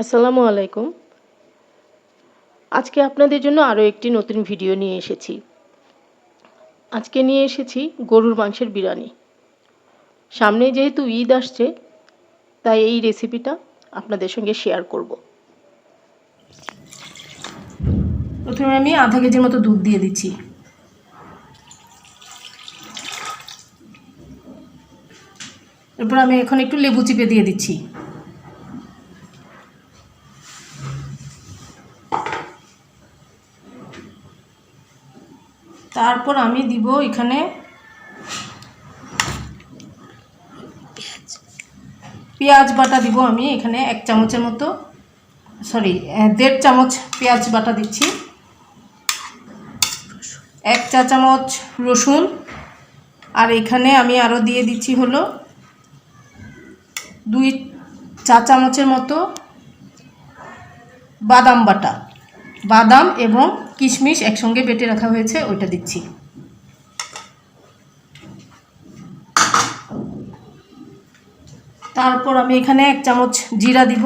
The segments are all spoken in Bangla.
আসসালামু আলাইকুম। আজকে আপনাদের জন্য আরও একটি নতুন ভিডিও নিয়ে এসেছি। আজকে নিয়ে এসেছি গরুর মাংসের বিরিয়ানি। সামনে যেহেতু ঈদ আসছে, তাই এই রেসিপিটা আপনাদের সঙ্গে শেয়ার করব। প্রথমে আমি আধা কেজির মতো দুধ দিয়ে দিচ্ছি। এরপর আমি এখন একটু লেবু চিপে দিয়ে দিচ্ছি। তারপর আমি দিব এখানে পেঁয়াজ বাটা দিব আমি এখানে এক চামচের মতো। সরি দেড় চামচ পেঁয়াজ বাটা দিচ্ছি। এক চা চামচ রসুন। আর এখানে আমি আরও দিয়ে দিচ্ছি হলো দুই চা চামচের মতো বাদাম বাটা। বাদাম এবং কিশমিশ একসঙ্গে বেটে রাখা হয়েছে, ওইটা দিচ্ছি। তারপর আমি এখানে এক চামচ জিরা দিব।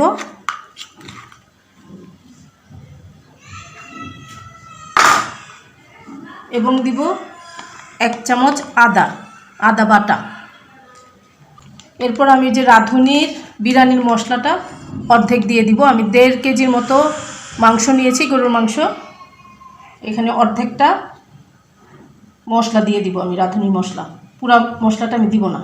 এবং দিব এক চামচ আদা আদা বাটা। এরপর আমি যে রাঁধুনির বিরিয়ানির মশলাটা অর্ধেক দিয়ে দিব। আমি দেড় কেজির মতো মাংস নিয়েছি, গরুর মাংস। এখানে অর্ধেকটা মশলা দিয়ে দিব আমি, রাঁধুনি মশলা। পুরা মশলাটা আমি দিব না।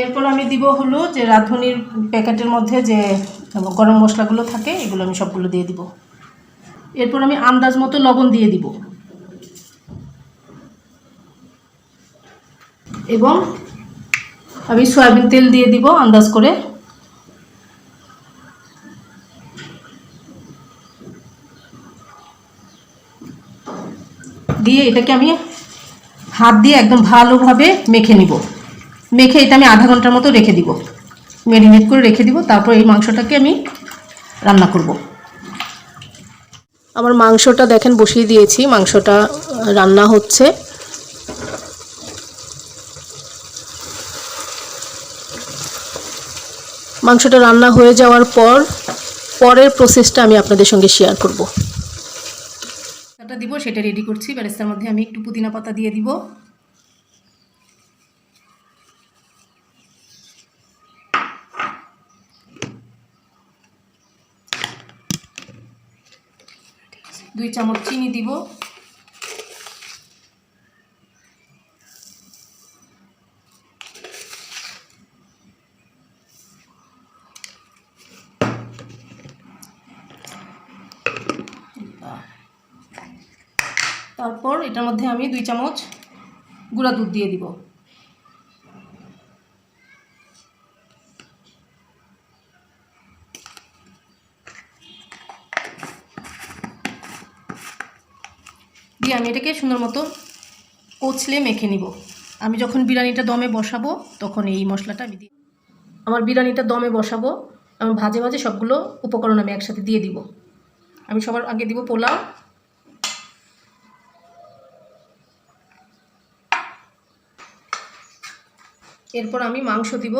এরপর আমি দিব হলো যে রাঁধুনির প্যাকেটের মধ্যে যে গরম মশলাগুলো থাকে, এগুলো আমি সবগুলো দিয়ে দিব। এরপর আমি আন্দাজ মতো লবণ দিয়ে দিব। এবং আমি সয়াবিন তেল দিয়ে দিব আন্দাজ করে। দিয়ে এটাকে আমি হাত দিয়ে একদম ভালোভাবে মেখে নিব। মেখে এটা আমি আধা ঘণ্টার মতো রেখে দিব। ম্যারিনেট করে রেখে দিব, তারপর এই মাংসটাকে আমি রান্না করব। আমার মাংসটা দেখেন বসিয়ে দিয়েছি, মাংসটা রান্না হচ্ছে। মাংসটা রান্না হয়ে যাওয়ার পর, পরের প্রসেসটা আমি আপনাদের সঙ্গে শেয়ার করব। পাতা দিব, সেটা রেডি করছি। ব্যারেস্তার মধ্যে আমি একটু পুদিনা পাতা দিয়ে দিব। দুই চামচ চিনি দিব। তারপর এটার মধ্যে আমি দুই চামচ গুঁড়া দুধ দিয়ে দিব। দিয়ে আমি এটাকে সুন্দর মতো কচলে মেখে নিব। আমি যখন বিরিয়ানিটা দমে বসাবো, তখন এই মশলাটা আমি দিই আমার বিরিয়ানিটা দমে বসাবো, আমি ভাজে ভাজে সবগুলো উপকরণ আমি একসাথে দিয়ে দিব। আমি সবার আগে দিব পোলাও এরপর আমি মাংস দিব।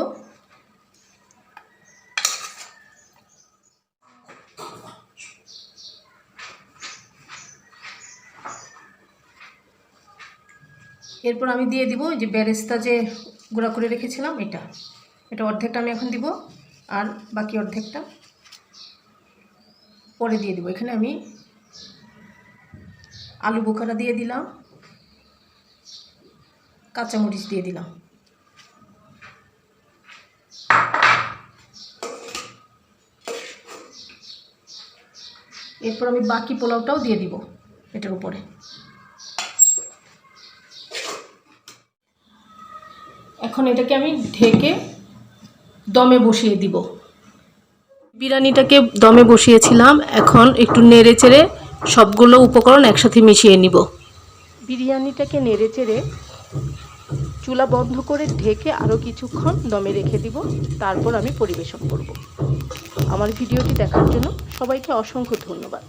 এরপর আমি দিয়ে দিব যে ব্যারেস্তা যে গুঁড়া করে রেখেছিলাম, এটা। এটা অর্ধেকটা আমি এখন দিব, আর বাকি অর্ধেকটা পরে দিয়ে দিব। এখানে আমি আলু বোখারা দিয়ে দিলাম, কাঁচামরিচ দিয়ে দিলাম। এরপর আমি বাকি পোলাওটাও দিয়ে দিব এটার উপরে। এখন এটাকে আমি ঢেকে দমে বসিয়ে দিব। বিরিয়ানিটাকে দমে বসিয়েছিলাম, এখন একটু নেড়ে চেড়ে সবগুলো উপকরণ একসাথে মিশিয়ে নিব। বিরিয়ানিটাকে নেড়ে চেড়ে চুলা বন্ধ করে ঢেকে আরও কিছুক্ষণ দমে রেখে দিব, তারপর আমি পরিবেশন করব। আমার ভিডিওটি দেখার জন্য সবাইকে অসংখ্য ধন্যবাদ।